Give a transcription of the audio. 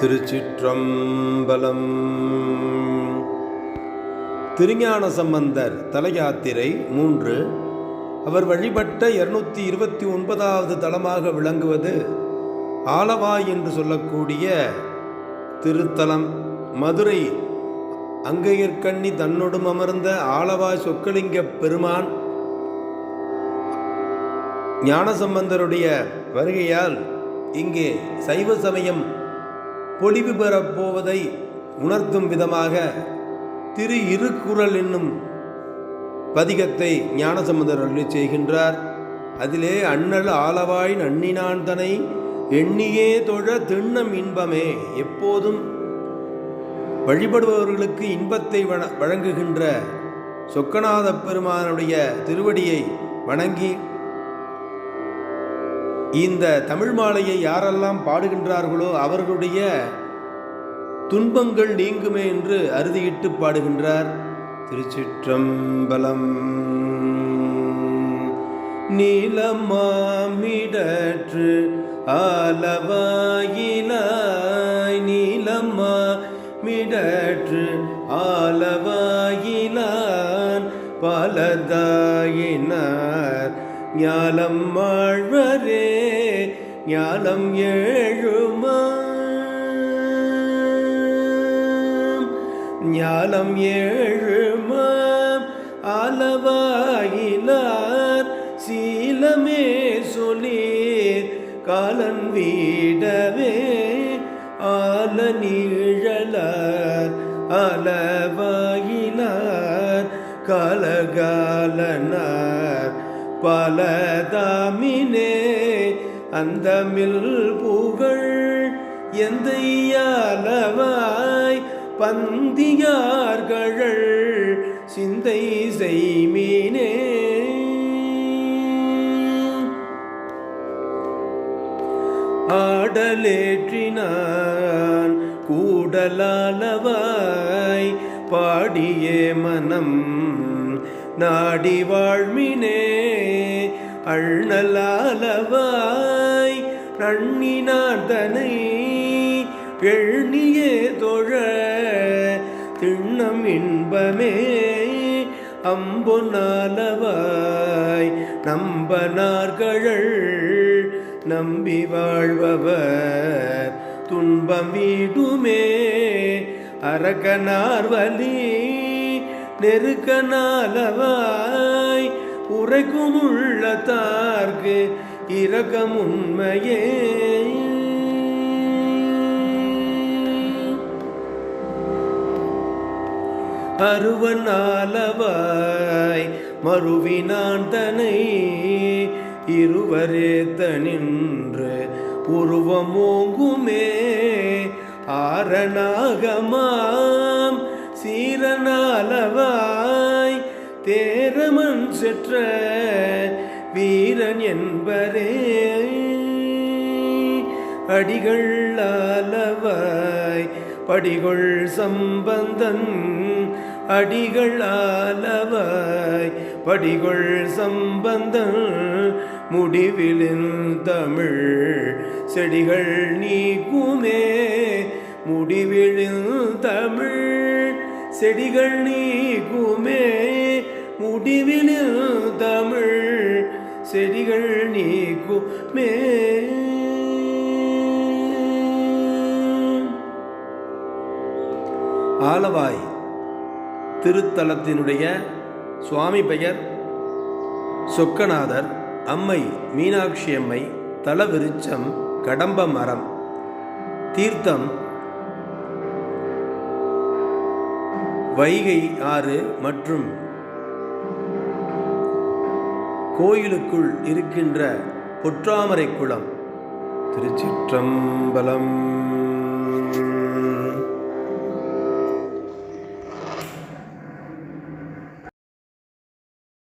திருச்சிற்றம்பலம். திருஞான சம்பந்தர் தலையாத்திரை மூன்று. அவர் வழிபட்ட இருநூத்தி இருபத்தி ஒன்பதாவது தலமாக விளங்குவது ஆலவாய் என்று சொல்லக்கூடிய திருத்தலம். மதுரை அங்கையர்கண்ணி தன்னொடும் அமர்ந்த ஆலவாய் சொக்கலிங்க பெருமான். ஞானசம்பந்தருடைய வருகையால் இங்கே சைவ சமயம் பொலிவு பெறப்போவதை உணர்த்தும் விதமாக திரு இருக்குறள் என்னும் பதிகத்தை ஞானசம்பந்தர் அருளி செய்கின்றார். அதிலே அண்ணல் ஆளவாய் நன்னினான் தனை எண்ணியே தொழ திண்ணம் இன்பமே எப்போதும் வழிபடுபவர்களுக்கு இன்பத்தை வழங்குகின்ற சொக்கநாத பெருமானுடைய திருவடியை வணங்கி இந்த தமிழ் மாலையை யாரெல்லாம் பாடுகின்றார்களோ அவர்களுடைய துன்பங்கள் நீங்குமே என்று அறுதியிட்டு பாடுகின்றார். திருச்சிற்றம்பலம். நீலமாமிடற்று ஆலவாயிலாய் நீலம்மா மிடற்று ஆலவாயிலான் பலதாயினார். ஞாலம் வாழ்வரே ஞானம் ஏழுமா ஞானம் ஏழுமாம் அளவாயிலார் சீலமே சொல்லீர் காலன் வீடவே ஆல நீழலார் அளவாயினார் கலகாலனார் பலதாமினே அந்தமில் புகழ் எந்தையாலவாய் பந்தியார்கள் சிந்தை செய்மீனே. ஆடலேற்றினான் கூடலாலவாய் பாடியே மனம் நாடி வாழ்மினே. அண்ணலாலவாய் நன்னினான் தனை எண்ணியே தொழ திண்ணம் இன்பமே அம்பொன்னாலவாய் நம்பனார்கழல் நம்பி வாழ்பவர் துன்பம் வீடுமே அரக்கனார் வலி நெருக்கனாலவாய் உரைக்கும் உள்ளத்தார்க்கு இரக்கம் உண்மையே அருவனாலவாய் மறுவினான் தனை. இருவரே தனின்று உருவமோங்குமே ஆரணாகமாம் சீரனாலவாய் தே செற்ற வீரன் என்பரே அடிகள் ஆலவாய் படிகொள் சம்பந்தன். அடிகள் ஆலவாய் படிகொள் சம்பந்தன். முடிவிலின் தமிழ் செடிகள் நீக்குமே. முடிவிலின் தமிழ் செடிகள் நீக்குமே. முடிவில் தமிழ் செடிகள் நீக்குமே ஆலவாய் திருத்தலத்தினுடைய சுவாமி பெயர் சொக்கநாதர் அம்மை மீனாட்சி அம்மை தலவிருச்சம் கடம்ப மரம் தீர்த்தம் வைகை ஆறு மற்றும் கோயிலுக்குள் இருக்கின்ற பொற்றாமரை குளம். திருச்சிற்றம்பலம்.